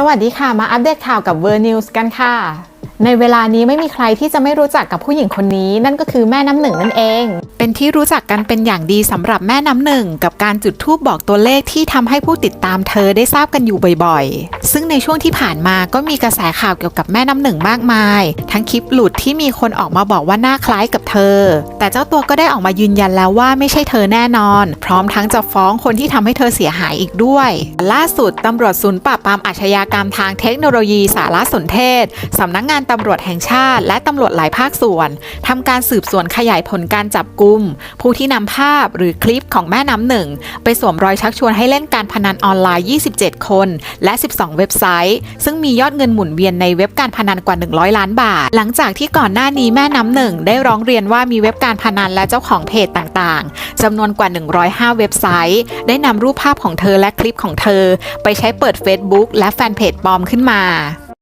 สวัสดีค่ะ มาอัปเดตข่าวกับเวอร์นิวส์กันค่ะ ในเวลานี้ไม่มีใครที่จะไม่รู้จักกับผู้หญิงคนนี้ นั่นก็คือแม่น้ำหนึ่งนั่นเอง เป็นที่รู้จักกันเป็นอย่างดีสำหรับแม่น้ำหนึ่ง กับการจุดธูปบอกตัวเลขที่ทำให้ผู้ติดตามเธอได้ทราบกันอยู่บ่อยๆ ซึ่งในช่วงที่ผ่านมาก็มีกระแสข่าวเกี่ยวกับแม่น้ำหนึ่งมากมาย ทั้งคลิปหลุดที่มีคนออกมาบอกว่าหน้าคล้ายกับเธอ แต่เจ้าตัวก็ได้ออกมายืนยันแล้วว่าไม่ใช่เธอแน่นอน พร้อมทั้งจะฟ้องคนที่ทำให้เธอเสียหายอีกด้วย ล่าสุดตำรวจศูนย์ปราบปรามอาชญากรรมทางเทคโนโลยีสารสนเทศสำนักงานตำรวจแห่งชาติ และตำรวจหลายภาคส่วนทำการสืบสวนขยายผลการจับกลุ่มผู้ที่นำภาพหรือคลิปของแม่น้ำหนึ่งไปสวมรอยชักชวนให้เล่นการพนันออนไลน์ 27 คน และ 12เว็บไซต์ ซึ่งมียอดเงินหมุนเวียนในเว็บการพนันกว่า 100 ล้านบาท หลังจากที่ก่อนหน้านี้แม่น้ำหนึ่งได้ร้องเรียนว่ามีเว็บการพนันและเจ้าของเพจต่างๆจำนวนกว่า 105 เว็บไซต์ ได้นำรูปภาพของเธอและคลิปของเธอ ไปใช้เปิด Facebook และแฟนเพจปลอมขึ้นมา